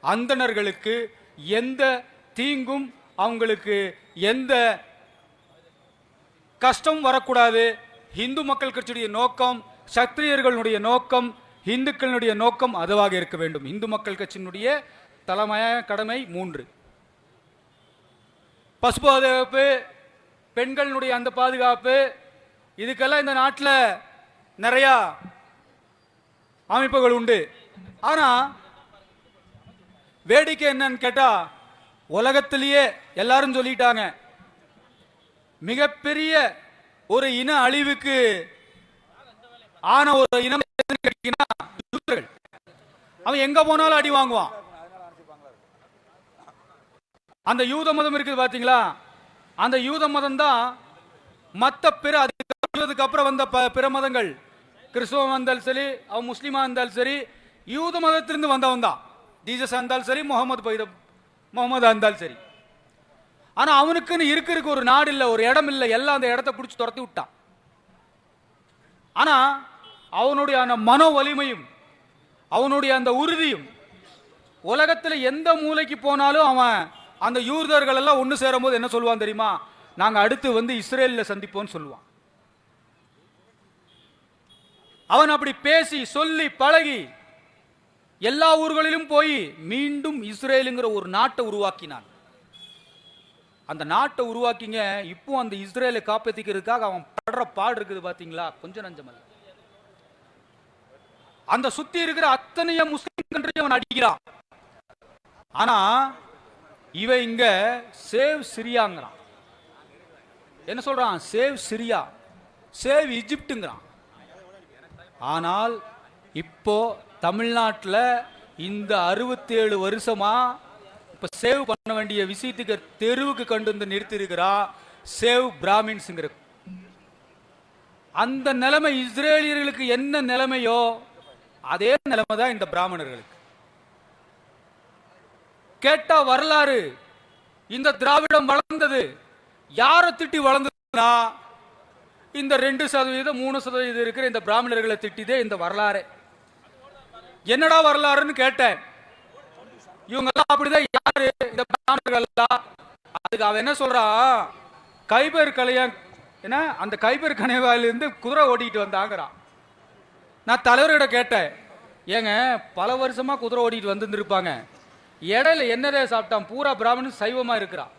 அந்தணர்களுக்கு எந்த தீங்கும் அவங்களுக்கு எந்த கஷ்டம் வரக்கூடாது. இந்து மக்கள் கட்சியுடைய நோக்கம் சத்திரியர்களுடைய நோக்கம் இந்துக்களுடைய நோக்கம் அதுவாக இருக்க வேண்டும். இந்து மக்கள் கட்சியினுடைய தலைமையான கடமை மூன்று. பசு பாதுகாப்பு பெண்களினுடைய அந்த பாதுகாப்பு இதுக்கெல்லாம் இந்த நாட்டில் நிறையா அமைப்புகள் உண்டு. ஆனா வேடிக்கை என்னன்னு கேட்டா உலகத்திலேயே எல்லாரும் சொல்லிட்டாங்க. மிகப்பெரிய ஒரு இன அழிவுக்கு ஆன ஒரு இனம் அவன் எங்க போனாலும் அடி வாங்குவான். அந்த யூத மதம் இருக்குது பாத்தீங்களா? அந்த யூத மதம் தான் மத்த பிற அதுக்கு அப்புறம் வந்த ப- பிற மதங்கள். கிறிஸ்துவம் இருந்தாலும் சரி அவன் முஸ்லீமா இருந்தாலும் சரி யூத மதத்திலிருந்து வந்தவன் தான் ஜீசஸ் இருந்தாலும் சரி முகமது பைத முகமது இருந்தாலும் சரி. ஆனால் அவனுக்குன்னு இருக்கிறதுக்கு ஒரு நாடு இல்லை ஒரு இடம் இல்லை எல்லாம் அந்த இடத்த பிடிச்சி துரத்தி விட்டான். ஆனால் அவனுடைய அந்த மனோ வலிமையும் அவனுடைய அந்த உறுதியும் உலகத்தில் எந்த மூலைக்கு போனாலும் அவன் அந்த யூதர்கள் எல்லாம் ஒன்று சேரும்போது என்ன சொல்லுவான் தெரியுமா? நாங்கள் அடுத்து வந்து இஸ்ரேலில் சந்திப்போம்னு சொல்லுவான். அவன் அப்படி பேசி சொல்லி பழகி எல்லா ஊர்களிலும் போய் மீண்டும் இஸ்ரேலுங்கிற ஒரு நாட்டை உருவாக்கினான். அந்த நாட்டை உருவாக்கிங்க இப்போ அந்த இஸ்ரேலை காப்பாற்றிக்கிறதுக்காக அவன் படுற பாடு இருக்குது பார்த்தீங்களா கொஞ்சம் நஞ்சமல்ல. அந்த சுத்தி இருக்கிற அத்தனைய முஸ்லிம் கண்ட்ரியும் அவன் அடிக்கிறான். ஆனா இவன் இங்க சேவ் சிரியாங்கிறான். என்ன சொல்றான்? சேவ் சிரியா சேவ் இஜிப்டுங்கிறான். ஆனால் இப்போ தமிழ்நாட்டில் இந்த அறுபத்தேழு வருஷமா இப்போ சேவ் பண்ண வேண்டிய விஷயத்துக்கு தெருவுக்கு கொண்டு வந்து நிறுத்தியிருக்கிறா சேவ் பிராமின்ஸுங்கிற. அந்த நிலைமை இஸ்ரேலியர்களுக்கு என்ன நிலைமையோ அதே நிலைமை தான் இந்த பிராமணர்களுக்கு. கேட்டா வரலாறு இந்த திராவிடம் வளர்ந்தது யாரை திட்டி வளர்ந்ததுன்னா இந்த ரெண்டு சதவீதம் மூணு சதவீதம் இருக்கிற இந்த பிராமணர்களை திட்டிதே இந்த வரலாறு. என்னடா வரலாறுன்னு கேட்டேன். இவங்க எல்லாம் அப்படிதான் யாரு? இந்த பிராமணர்கள் அதுக்கு அவன் என்ன சொல்றான் கைபர் கலையன் என்ன? அந்த கைபர் கணைவாயிலிருந்து குதிரை ஓட்டிட்டு வந்தாங்கிறான் நான் தலைவர்கிட்ட கேட்டேன். ஏங்க பல வருஷமா குதிரை ஓட்டிட்டு வந்துருப்பாங்க இடையில என்னதே சாப்பிட்டான்? பூரா பிராமணன் சைவமா இருக்கிறான்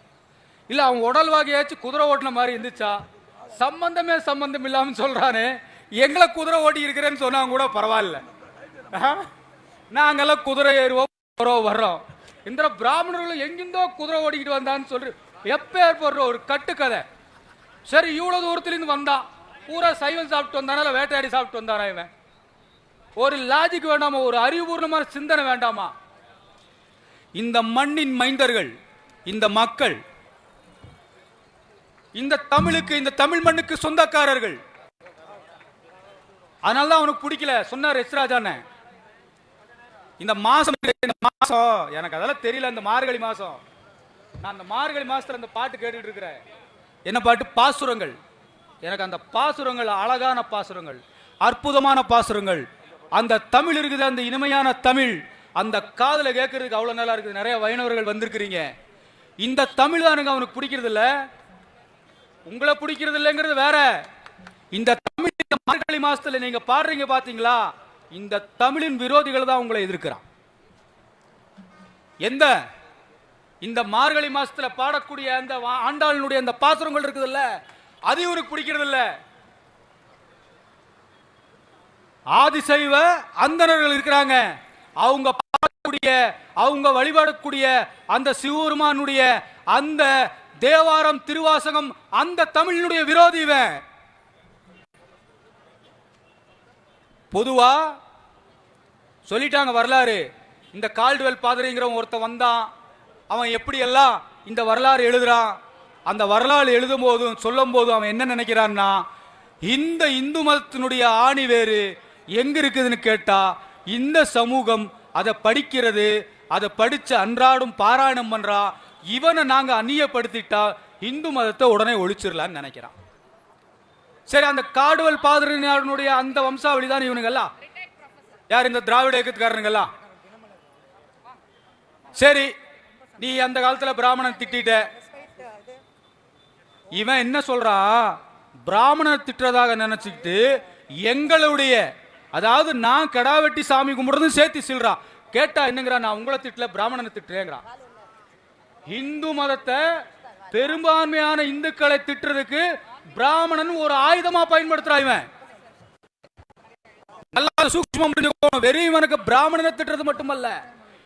இல்ல அவன் உடல் வாகையாச்சும் குதிரை ஓட்டின மாதிரி இருந்துச்சா? சம்பந்தமே சம்பந்தம் இல்லாமல் சொல்றானே. எங்களை குதிரை ஓட்டி இருக்கிறேன்னு சொன்னாங்க கூட பரவாயில்ல. நாங்கெல்லாம் குதிரை ஏறுவோம் போறோம் வர்றோம். இந்த பிராமணர்கள் எங்கிருந்தோ குதிரை ஓடிக்கிட்டு வந்தான்னு சொல்லி எப்பேற்படுற ஒரு கட்டுக்கதை. சரி இவ்வளோ தூரத்துலேருந்து வந்தான் பூரா சைவம் சாப்பிட்டு வந்தானால வேட்டையாடி சாப்பிட்டு வந்தாரா இவன்? ஒரு லாஜிக் வேண்டாமா? ஒரு அறிவுபூர்ணமான சிந்தனை வேண்டாமா? இந்த மண்ணின் மைந்தர்கள் இந்த மக்கள் இந்த தமிழுக்கு இந்த தமிழ் மண்ணுக்கு சொந்தக்காரர்கள். அதனால தான் அவனுக்கு பிடிக்கல. சொன்னார் எஸ் இந்த மாசம் இந்த மாசம். எனக்கு அதெல்லாம் தெரியல இந்த மார்கழி மாசம். நான் அந்த மார்கழி மாசத்துல அந்த பாட்டு கேட்டுட்டு இருக்கிறேன். என்ன பாட்டு? பாசுரங்கள். எனக்கு அந்த பாசுரங்கள் அழகான பாசுரங்கள் அற்புதமான பாசுரங்கள். அந்த தமிழ் இருக்குது அந்த இனிமையான தமிழ். அந்த காதல கேட்கறதுக்கு அவ்வளவு நல்லா இருக்குது. நிறைய வைணவர்கள் வந்திருக்கிறீங்க. இந்த தமிழ் தானுங்க அவனுக்கு பிடிக்கிறது இல்ல உங்களை பிடிக்கிறது இல்லைங்கிறது வேற. இந்த தமிழ் இந்த மார்கழி மாசத்துல நீங்க பாடுறீங்க பாத்தீங்களா? இந்த தமிழின் விரோதிகள் தான் உங்களை எதிர்க்கிறான். எந்த? இந்த மார்கழி மாசத்துல பாடக்கூடிய அந்த ஆண்டாளினுடைய அந்த பாசுரங்கள் இருக்குதுல்ல அது இவருக்கு பிடிக்கிறது இல்ல ஆதிசைவ அந்தணர்கள் இருக்கிறாங்க. அவங்க பாடக்கூடிய அவங்க வழிபாடக்கூடிய அந்த சிவபெருமானுடைய அந்த தேவாரம் திருவாசகம் அந்த தமிழினுடைய விரோதி இவன். பொதுவா சொல்லிட்டாங்க வரலாறு. இந்த கால்டுவெல் பாதிரிங்கிறவன் ஒருத்தன் வந்தான். அவன் எப்படி எல்லாம் இந்த வரலாறு எழுதுறான்? அந்த வரலாறு எழுதும் போதும் சொல்லும் போதும் அவன் என்ன நினைக்கிறான்னா இந்த இந்து மதத்தினுடைய ஆணி வேறு எங்க இருக்குதுன்னு கேட்டா இந்த சமூகம் அதை படிக்கிறது அதை படிச்சு அன்றாடும் பாராயணம் பண்றா இவனை நாங்க அந்நியப்படுத்திட்டா இந்து மதத்தை உடனே ஒழிச்சிடலான்னு நினைக்கிறான். சரி அந்த காடுவல் பாதிரியாருடைய அந்த வம்சாவளி தான் இவனுங்கெல்லாம் யார் இந்த திராவிட இயக்கத்துக்காரனுங்கெல்லாம் சரி நீ அந்த காலத்துல பிராமணன் திட்டிட்ட. இவன் என்ன சொல்றான் பிராமணர் திட்டுறதாக நினைச்சுக்கிட்டு எங்களுடைய அதாவது நான் கடா வெட்டி சாமி கும்பிடுறதும் சேர்த்து சொல்றான் கேட்டா என்னங்கிறான் நான் உங்களை திட்டல பிராமணனை திட்டுறேங்கிறான் இந்து மதத்தை பெரும்பான்மையான இந்துக்களை திட்டுறதுக்கு பிராமணன் ஒரு ஆயுதமா பயன்படுத்துறான் இவன். நல்லா சூக்ஷ்மம் புரிஞ்சுக்கணும் வெறும் இவனுக்கு பிராமணனை திட்டுறது மட்டுமல்ல.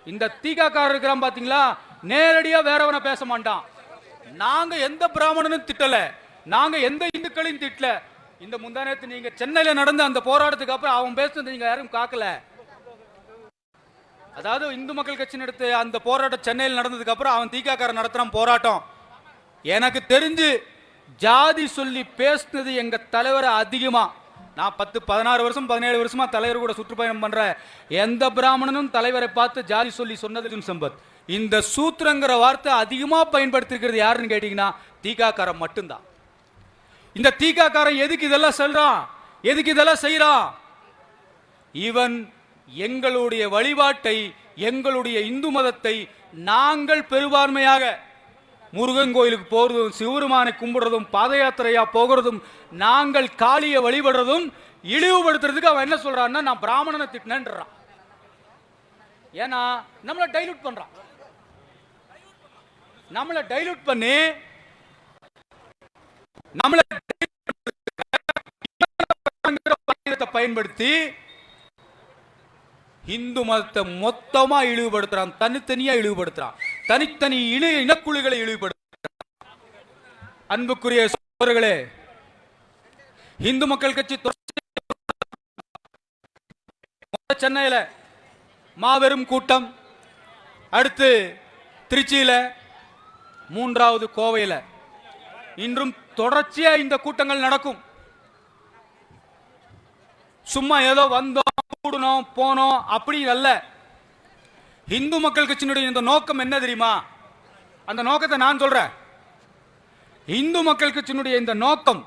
இந்த தீகாக்காரர் இருக்கிறான் பாத்தீங்களா? நேரடியா வேறவனை பேச மாட்டான். நாங்க எந்த பிராமணனும் திட்டல. நாங்க எந்த இந்துக்களையும் திட்டல. இந்த முந்தானத்து நீங்க சென்னையில நடந்த அந்த போராட்டத்துக்கு அப்புறம் அவன் பேசுனது நீங்க யாரும் காக்கல. அதாவது இந்து மக்கள் கட்சி நடத்த அந்த போராட்டம் சென்னையில் நடந்ததுக்கு அப்புறம் அவன் தீகாக்காரன் நடத்துறான் போராட்டம். எனக்கு தெரிஞ்சு ஜாதி சொல்லி பேசுனது எங்க தலைவரை அதிகமா. நான் பத்து பதினாறு வருஷம் பதினேழு வருஷமா தலைவர் கூட சுற்றுப்பயணம் பண்ற எந்த பிராமணனும் தலைவரை பார்த்து ஜாதி சொல்லி சொன்னது சம்பத். இந்த சூத்திரங்கிற வார்த்தை அதிகமா பயன்படுத்திருக்கிறது யாருன்னு கேட்டீங்கன்னா தீகாக்காரன் மட்டும்தான். இந்த தீகாக்காரன் எதுக்கு இதெல்லாம் சொல்றான்? எதுக்கு இதெல்லாம் செய்யறான் இவன் எங்களுடைய வழிபாட்டை எங்களுடைய இந்து மதத்தை நாங்கள் பெரும்பான்மையாக முருகன் கோயிலுக்கு போகிறதும் சிவருமானை கும்பிடுறதும் பாத யாத்திரையாக போகிறதும் நாங்கள் காளியை வழிபடுறதும் இழிவுபடுத்துறதுக்கு அவன் என்ன சொல்றான்னா நான் பிராமணனை திட்டினேன்றான். ஏன்னா நம்மளை டைலூட் பண்றான். நம்மளை டைலூட் பண்ணி நம்மளை பயன்படுத்தி இந்து மதத்தை மொத்தமா இழிவுபடுத்துறான் தனித்தனியா இழிவுபடுத்துறான். தனித்தனி இன இனக்குழுகளை இழிவுபடுத்துறான் அன்புக்குரிய சோழர்களே இந்து மக்கள் கட்சி சென்னையில் சென்னையில மாபெரும் கூட்டம். அடுத்து திருச்சியில மூன்றாவது கோவையில். இன்றும் தொடர்ச்சியா இந்த கூட்டங்கள் நடக்கும். சும்மா ஏதோ வந்தோம் கூடணும் போனோம் அப்படி அல்ல இந்து மக்கள் கட்சியினுடைய இந்த நோக்கம் என்ன தெரியுமா? அந்த நோக்கத்தை நான் சொல்றேன். இந்து மக்கள் கட்சியினுடைய இந்த நோக்கம்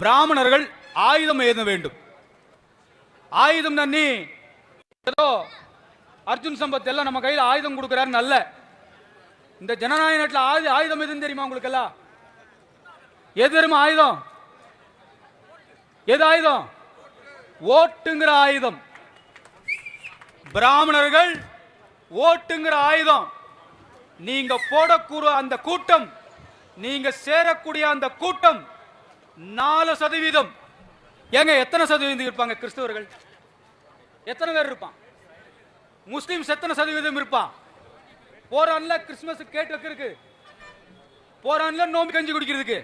பிராமணர்கள் ஆயுதம் ஏத வேண்டும். ஆயுதம் நன்னி ஏதோ அர்ஜுன் சம்பத் எல்லாம் நம்ம கையில் ஆயுதம் கொடுக்கிறாரு நல்ல இந்த ஜனநாயக நாட்டில் ஆயுத ஆயுதம் எதுன்னு தெரியுமா உங்களுக்கு எல்லாம் எது தெரியுமா ஆயுதம்? எது ஆயுதம்? ஓட்டுங்கிற ஆயுதம். பிராமணர்கள் ஓட்டுங்கிற ஆயுதம். நீங்க போடக்கூடிய அந்த கூட்டம் நீங்க சேரக்கூடிய அந்த கூட்டம் நாலு சதவீதம். ஏங்க எத்தனை சதவீதம் இருப்பாங்க கிறிஸ்தவர்கள்? எத்தனை பேர் இருப்பான்? முஸ்லிம்ஸ் எத்தனை சதவீதம் இருப்பான் போறான்ல கிறிஸ்துமஸ் கேட்டு வைக்கிறதுக்கு. போறான்ல நோம்பு கஞ்சி குடிக்கிறதுக்கு.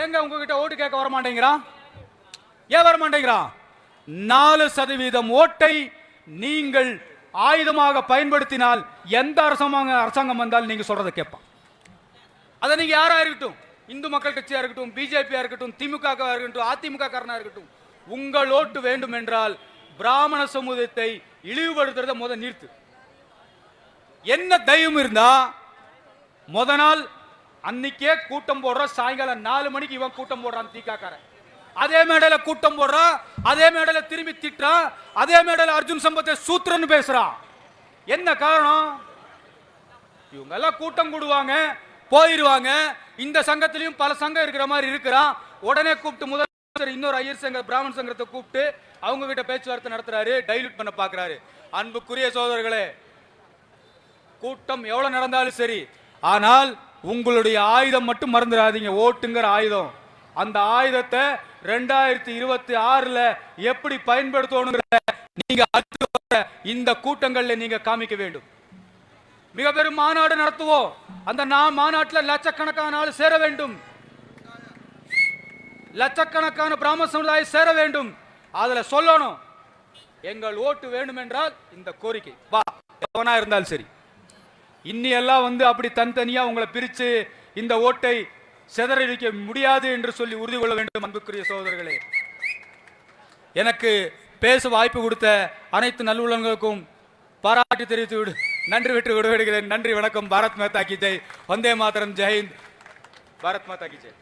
ஏங்க உங்ககிட்ட ஓட்டு கேட்க வர மாட்டேங்கிறான் ஏன் வர மாட்டேங்கிறான் நாலு சதவீதம் ஓட்டை நீங்கள் ஆயுதமாக பயன்படுத்தினால் எந்த அரசாங்க அரசாங்கம் வந்தாலும் நீங்க சொல்றதை கேட்பான். அதை நீங்க யாரா இருக்கட்டும்? இந்து மக்கள் கட்சியா இருக்கட்டும் பிஜேபியா இருக்கட்டும் திமுகவா இருக்கட்டும் அதிமுக காரனா இருக்கட்டும் உங்கள் ஓட்டு வேண்டும் என்றால் பிராமண சமூகத்தை இழிவுபடுத்துறத முத நிறுத்து. என்ன தைரியம் இருந்தா முத நாள் அன்னைக்கே கூட்டம் போடுற சாயங்காலம் நாலு மணிக்கு இவன் கூட்டம் போடுறான் தீக்காக்காரன் அதே மேடையில் கூட்டம் போடுறான் அதே மேடையில் திரும்பி திட்டுறான் அதே மேடையில் அர்ஜுன் சம்பத்தை சூத்திரன்னு பேசுறான் என்ன காரணம்? இவங்க எல்லாம் கூட்டம் கூடுவாங்க போயிருவாங்க. இந்த சங்கத்திலையும் பல சங்கம் இருக்கிற மாதிரி இருக்கிறான் உடனே கூப்பிட்டு முதலமைச்சர் இன்னொரு ஐயர் சங்க பிராமண சங்கத்தை கூப்பிட்டு அவங்க கிட்ட பேச்சுவார்த்தை நடத்துறாரு டைல்யூட் பண்ண பாக்குறாரு. அன்புக்குரிய சோதரர்களே கூட்டம் எவ்வளவு நடந்தாலும் சரி ஆனால் உங்களுடைய ஆயுதம் மட்டும் மறந்துடாதீங்க. ஓட்டுங்கிற ஆயுதம். அந்த ஆயுதத்தை ரெண்டாயிரத்தி இருபத்தி ஆறுல எப்படி பயன்படுத்தணுங்கிற நீங்க அடுத்து வர இந்த கூட்டங்கள்ல நீங்க காமிக்க வேண்டும். மிக பெரும் மாநாடு நடத்துவோம். அந்த நான் மாநாட்டில் லட்சக்கணக்கான ஆள் சேர வேண்டும். லட்சக்கணக்கான பிராம சமுதாயம் சேர வேண்டும். அதுல சொல்லணும். எங்கள் ஓட்டு வேண்டும் என்றால் இந்த கோரிக்கை. வா எவனா இருந்தாலும் சரி. இன்னி எல்லாம் வந்து அப்படி தனித்தனியா உங்களை பிரிச்சு இந்த ஓட்டை சிதறடிக்க முடியாது என்று சொல்லி உறுதி கொள்ள வேண்டும் அன்புக்குரிய சகோதரர்களே. எனக்கு பேச வாய்ப்பு கொடுத்த அனைத்து நல்லுள்ளங்களுக்கும் பாராட்டு தெரிவித்து விடு நன்றி விட்டு விடுவிடுகிறேன் நன்றி வணக்கம். பாரத் மாதா கி ஜெய். வந்தே மாதரம். ஜெயந்த் பாரத் மாதா கி ஜெய்.